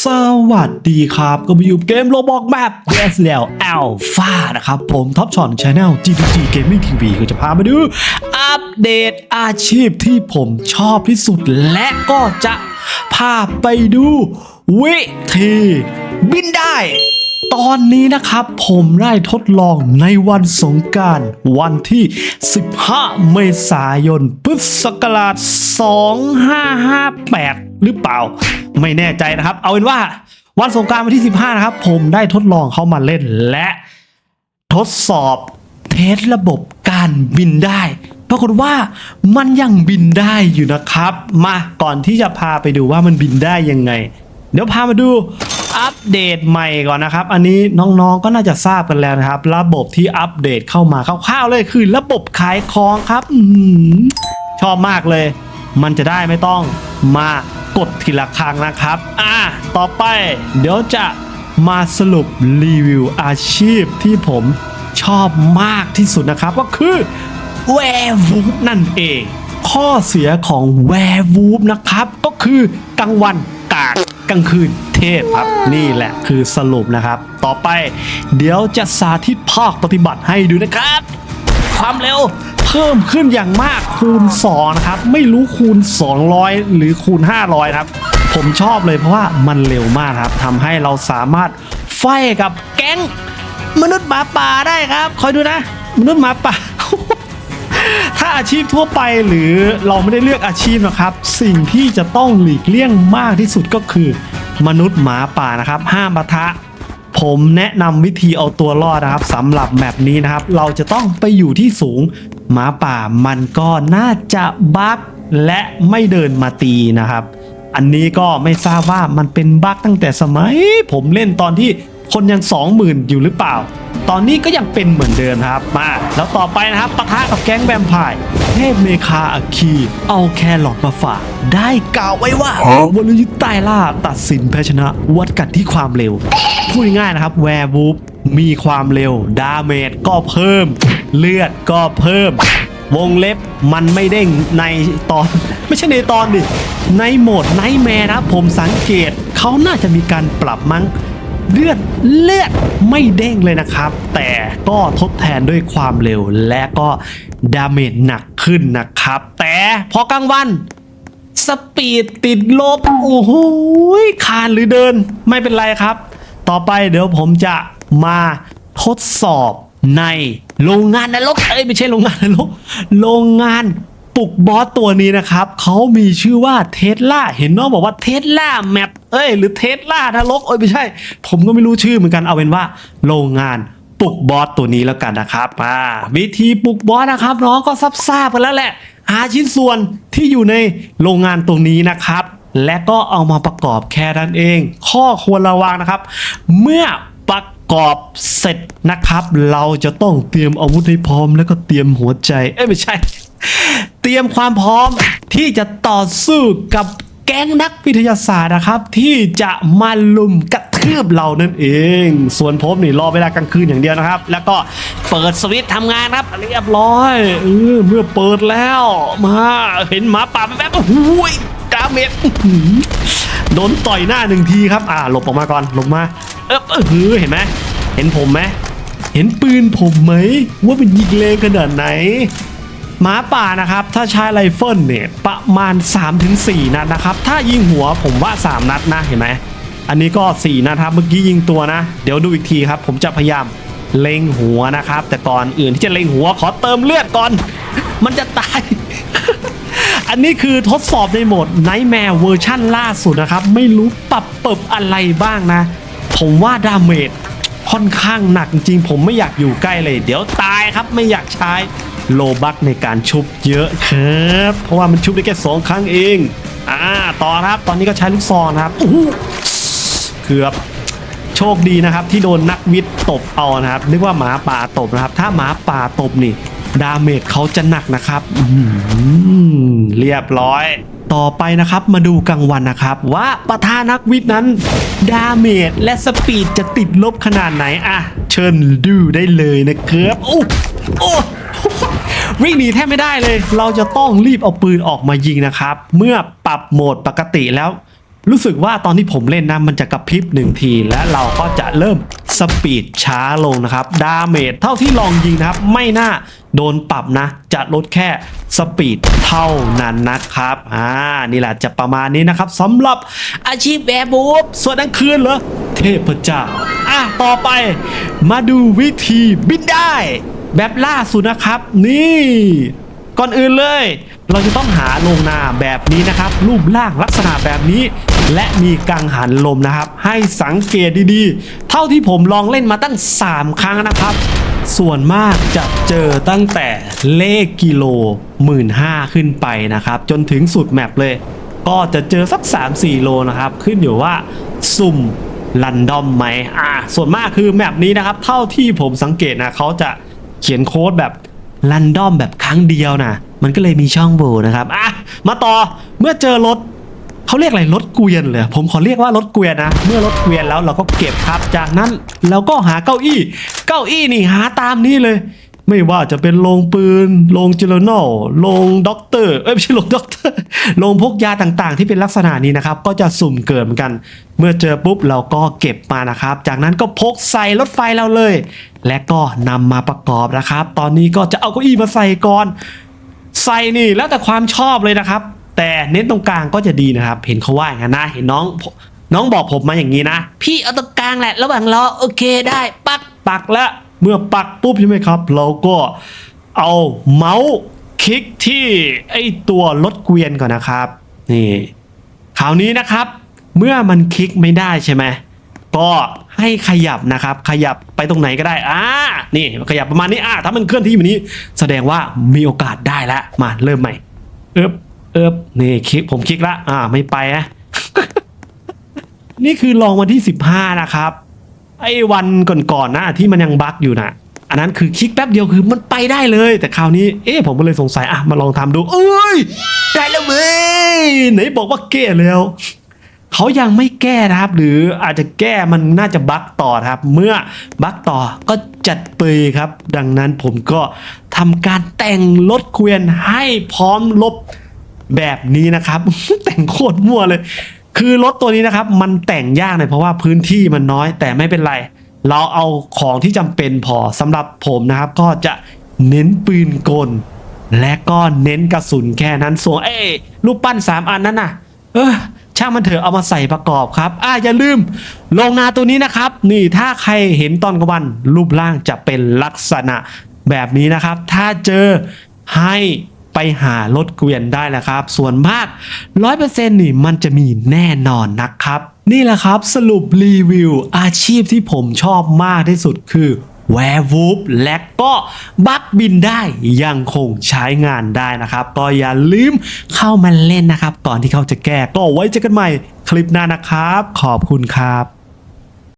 สวัสดีครับ ก็มาอยู่เกมโรบอกแบบ Yes แล้วแอลฟานะครับ ผมท็อปช็อตช n แนล GTG Gaming TV ก็จะพามาดูอัปเดตอาชีพที่ผมชอบที่สุด และก็จะพาไปดู วิธีบินได้ตอนนี้นะครับผมได้ทดลองในวันสงการวันที่ 15 เมษายน พุทธศักราช 2558 หรือเปล่า ไม่แน่ใจนะครับ เอาเป็นว่าวันสงกรารวันที่ 15 นะครับ ผมได้ทดลองเข้ามาเล่นและทดสอบเทสระบบการบินได้ปรากฏว่ามันยังบินได้อยู่นะครับ มาก่อนที่จะพาไปดูว่ามันบินได้ยังไง เดี๋ยวพามาดูอัปเดตใหม่ก่อนนะครับ อันนี้น้องๆก็น่าจะทราบกันแล้วนะครับ ระบบที่อัปเดตเข้ามาคร่าวๆเลยคือ ระบบขายของครับอชอบมากเลย มันจะได้ไม่ต้องมา กดทีละครั้งนะครับ อะต่อไป เดี๋ยวจะมาสรุปรีวิวอาชีพที่ผมชอบมากที่สุดนะครับก็คือแวร์วูฟนั่นเอง ข้อเสียของแวร์วูฟนะครับ ก็คือกลางวันกากกลางคืนเทพครับนี่แหละคือสรุปนะครับ ต่อไป เดี๋ยวจะสาธิตภาคปฏิบัติให้ดูนะครับ ความเร็วเพิ่มขึ้นอย่างมากคูณ2นะครับไม่รู้คูณ 200 หรือคูณ 500ครับผมชอบเลยเพราะว่ามันเร็วมากครับทำให้เราสามารถไฟกับแก๊งมนุษย์หมาป่าได้ครับ คอยดูนะ มนุษย์หมาป่า ถ้าอาชีพทั่วไปหรือเราไม่ได้เลือกอาชีพนะครับ สิ่งที่จะต้องหลีกเลี่ยงมากที่สุดก็คือ มนุษย์หมาป่านะครับ ห้ามปะทะ ผมแนะนำวิธีเอาตัวรอดนะครับสำหรับแมปนี้นะครับ เราจะต้องไปอยู่ที่สูงหมาป่ามันก็น่าจะบั๊กและไม่เดินมาตีนะครับ อันนี้ก็ไม่ทราบว่ามันเป็นบั๊กตั้งแต่สมัย ผมเล่นตอนที่คนยัง 20,000 อยู่หรือเปล่า ตอนนี้ก็ยังเป็นเหมือนเดิมนะครับมาแล้วต่อไปนะครับปะทะกับแก๊งแวมไพร์เทพเมคาอาคี เอาแครอทมาฝากได้กล่าวไว้ว่าวรยุทธ์ใต้ล่าตัดสินแพ้ชนะวัดกันที่ความเร็ว พูดง่ายๆนะครับแวร์วูฟมีความเร็ว ดาเมจก็เพิ่ม เลือดก็เพิ่ม วงเล็บมันไม่เด้งในตอน ไม่ใช่ในตอนดิในโหมดไนแมร์นะครับผมสังเกตเขาน่าจะมีการปรับมั้ง เลือดเลือดไม่เด้งเลยนะครับ แต่ก็ทดแทนด้วยความเร็วและก็ดาเมจหนักขึ้นนะครับ แต่พอกลางวันสปีดติดลบ โอ้โหคานหรือเดินไม่เป็นไรครับ ต่อไปเดี๋ยวผมจะมาทดสอบในโรงงานนรกเอ้ยไม่ใช่โรงงานนรกโรงงานปลุกบอสตัวนี้นะครับ เขามีชื่อว่าเทสลาเห็นน้องบอกว่าเทสลาแมป เอ้ย หรือเทสลานรกเอ้ยไม่ใช่ ผมก็ไม่รู้ชื่อเหมือนกันเอาเป็นว่าโรงงานปลุกบอสตัวนี้แล้วกันนะครับอ่าวิธีปลุกบอสนะครับน้องก็ซับทราบกันแล้วแหละ หาชิ้นส่วนที่อยู่ในโรงงานตรงนี้นะครับ และก็เอามาประกอบแค่นั้นเอง ข้อควรระวังนะครับ เมื่อประกอบเสร็จนะครับ เราจะต้องเตรียมอาวุธให้พร้อม แล้วก็เตรียมหัวใจ เอ้ยไม่ใช่ เตรียมความพร้อมที่จะต่อสู้กับ แก๊งนักวิทยาศาสตร์นะครับ ที่จะมาลุมกระทืบเรานั่นเอง ส่วนผมนี่รอเวลากลางคืนอย่างเดียวนะครับ แล้วก็เปิดสวิตช์ทำงานครับเรียบร้อยเออเมื่อเปิดแล้วมาเห็นหมาป่าแป๊บโอ้โหยดาเมจโดนต่อยหน้าหนึ่งทีครับอ่าหลบออกมาก่อนหลบมาเออเออเห็นไหมเห็นผมไหมเห็นปืนผมไหมว่าเป็นยิงแรงขนาดไหน หมาป่านะครับ ถ้าใช้ไรเฟิลเนี่ยประมาณ 3-4 นัดนะครับ ถ้ายิงหัวผมว่า 3 นัดนะเห็นไหม อันนี้ก็ 4 นัดครับเมื่อกี้ยิงตัวนะ เดี๋ยวดูอีกทีครับ ผมจะพยายามเล็งหัวนะครับ แต่ก่อนอื่นที่จะเล็งหัวขอเติมเลือดก่อน มันจะตาย อันนี้คือทดสอบในโหมด Nightmare เวอร์ชั่นล่าสุดนะครับ ไม่รู้ปรับเปิบอะไรบ้างนะ ผมว่าดาเมจค่อนข้างหนักจริงผมไม่อยากอยู่ใกล้เลย เดี๋ยวตายครับไม่อยากใช้ โลบักในการชุบเยอะครับ เพราะว่ามันชุบได้แค่สองครั้งเอง อ่าต่อครับ ตอนนี้ก็ใช้ลูกซองนครับอู้เกือบโชคดีนะครับ ที่โดนนักวิทย์ตบเอานะครับ นึกว่าหมาป่าตบนะครับ ถ้าหมาป่าตบนี่ดาเมจเขาจะหนักนะครับอื้อหือเรียบร้อย ต่อไปนะครับมาดูกลางวันนะครับ ว่าประธานักวิทย์นั้น ดาเมจและสปีดจะติดลบขนาดไหน อะ เชิญดูได้เลยนะครับโอ้โอ้ วิ่งหนีแทบไม่ได้เลย เราจะต้องรีบเอาปืนออกมายิงนะครับ เมื่อปรับโหมดปกติแล้ว รู้สึกว่าตอนที่ผมเล่นนะมันจะกระพริบหนึ่งที และเราก็จะเริ่มสปีดช้าลงนะครับ ดาเมจเท่าที่ลองยิงนะครับ ไม่น่าโดนปรับนะ จะลดแค่สปีดเท่านั้นนะครับ อ่า นี่แหละจะประมาณนี้นะครับสำหรับอาชีพแวร์บูฟส่วนกลางคืนเหรอ เทพเจ้า อะ ต่อไป มาดูวิธีบินได้ แบบล่าสุดนะครับ นี่ก่อนอื่นเลย เราจะต้องหาโรงนาแบบนี้นะครับ รูปร่างลักษณะแบบนี้ และมีกังหันลมนะครับ ให้สังเกตดีๆ เท่าที่ผมลองเล่นมาตั้ง 3 ครั้งนะครับ ส่วนมากจะเจอตั้งแต่เลขกิโลหมื่นห้าขึ้นไปนะครับ จนถึงสุดแมปเลย ก็จะเจอสัก 3-4 โลนะครับ ขึ้นอยู่ว่าสุ่มรันดอมไหมอ่าส่วนมากคือแมปนี้นะครับ เท่าที่ผมสังเกตนะเขาจะ เขียนโค้ดแบบรันดอมแบบครั้งเดียวนะมันก็เลยมีช่องโหว่นะครับอะมาต่อเมื่อเจอรถเขาเรียกอะไรรถเกวียนเลยผมขอเรียกว่ารถเกวียนนะ เมื่อรถเกวียนแล้วเราก็เก็บครับ จากนั้นเราก็หาเก้าอี้ เก้าอี้นี่หาตามนี้เลย ไม่ว่าจะเป็นโรงปืน โรงจิโรนอลโรงด็อกเตอร์ เอ้ยไม่ใช่โรงด็อกเตอร์ โรงพกยาต่างๆ ที่เป็นลักษณะนี้นะครับ ก็จะสุ่มเกิดเหมือนกัน เมื่อเจอปุ๊บเราก็เก็บมานะครับ จากนั้นก็พกใส่รถไฟเราเลย และก็นำมาประกอบนะครับ ตอนนี้ก็จะเอาเก้าอี้มาใส่ก่อน ใส่นี่แล้วแต่ความชอบเลยนะครับ แต่เน้นตรงกลางก็จะดีนะครับ เห็นเขาว่าอย่างนั้นนะ เห็นน้องน้องบอกผมมาอย่างนี้นะ พี่เอาตรงกลางแหละ ระหว่างล้อโอเคได้ ปักปักแล้ว เมื่อปักปุ๊บใช่ไหมครับ เราก็เอาเมาส์คลิกที่ไอตัวรถเกวียนก่อนนะครับนี่คราวนี้นะครับ เมื่อมันคลิกไม่ได้ใช่ไหมก็ให้ขยับนะครับ ขยับไปตรงไหนก็ได้อ่านี่ขยับประมาณนี้อ่าถ้ามันเคลื่อนที่แบบนี้ แสดงว่ามีโอกาสได้แล้วมาเริ่มใหม่เอิบเอิบนี่คลิกผมคลิกละอ่าไม่ไปนะนี่คือลองวันที่ 15 นะครับ ไอ้วันก่อนๆนะที่มันยังบั๊กอยู่นะอันนั้นคือคลิกแป๊บเดียวคือมันไปได้เลย แต่คราวนี้เอ๊ะผมก็เลยสงสัยอะมาลองทำดูเอ้ยได้แล้วเว้ยไหนบอกว่าแก้แล้วเขายังไม่แก้นะครับ หรืออาจจะแก้มันน่าจะบั๊กต่อครับ เมื่อบั๊กต่อก็จัดเปยครับ ดังนั้นผมก็ทำการแต่งรถเกวียนให้พร้อมลบแบบนี้นะครับ แต่งโคตรมั่วเลย คือรถตัวนี้นะครับ มันแต่งยากหน่อยเพราะว่าพื้นที่มันน้อยแต่ไม่เป็นไร เราเอาของที่จำเป็นพอสำหรับผมนะครับ ก็จะเน้นปืนกล และก็เน้นกระสุนแค่นั้นส่วนเอ้รูปปั้นสามอันนั้นน่ะ เออช่างมันเถอะเอามาใส่ประกอบครับ อ่าอย่าลืมโรงนาตัวนี้นะครับ นี่ถ้าใครเห็นตอนกลางวัน รูปร่างจะเป็นลักษณะแบบนี้นะครับ ถ้าเจอให้ ไปหารถเกวียนได้แหละครับ ส่วนมากร้อยเปอร์เซ็นต์นี่มันจะมีแน่นอนนะครับ นี่แหละครับสรุปรีวิวอาชีพที่ผมชอบมากที่สุดคือแวร์วูฟและก็บักบินได้ยังคงใช้งานได้นะครับ ก็อย่าลืมเข้ามาเล่นนะครับ ก่อนที่เขาจะแก้ก็ไว้เจอกันใหม่คลิปหน้านะครับ ขอบคุณครับ